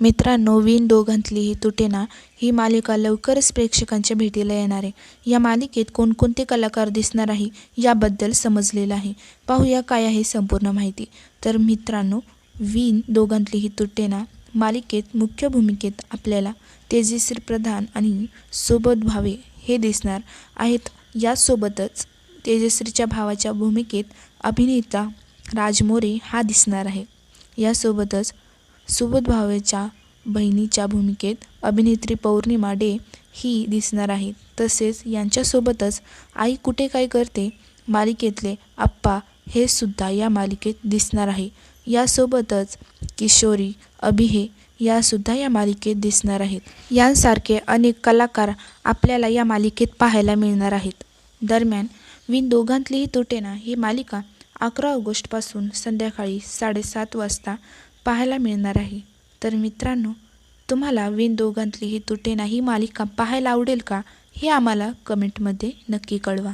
मित्रांनो विण दोघांतली ही तुटेना ही मालिका लवकरच प्रेक्षकांच्या भेटीला येणार आहे. या मालिकेत कोणकोणते कलाकार दिसणार आहे याबद्दल समजलेलं आहे. पाहूया काय आहे संपूर्ण माहिती. तर मित्रांनो विण दोघांतली ही तुटेना मालिकेत मुख्य भूमिकेत आपल्याला तेजश्री प्रधान आणि सुबोध भावे हे दिसणार आहेत. यासोबतच तेजश्रीच्या भावाच्या भूमिकेत अभिनेता राजमोरे हा दिसणार आहे. यासोबतच सुबोध भावेच्या बहिणीच्या भूमिकेत अभिनेत्री पौर्णिमा डे ही दिसणार आहे. तसेच यांच्यासोबतच आई कुठे काय करते मालिकेतले आप्पा हे सुद्धा या मालिकेत दिसणार आहे. यासोबतच किशोरी अभिहे यासुद्धा या मालिकेत दिसणार आहेत. यांसारखे अनेक कलाकार आपल्याला या मालिकेत पाहायला मिळणार आहेत. दरम्यान विन दोघांतलीही तुटेना ही मालिका अकरा ऑगस्टपासून संध्याकाळी साडेसात वाजता पाहायला मिळणार आहे. तर मित्रांनो तुम्हाला विन दोघांतली ही तुटेना ही मालिका पाहायला आवडेल का हे आम्हाला कमेंटमध्ये नक्की कळवा.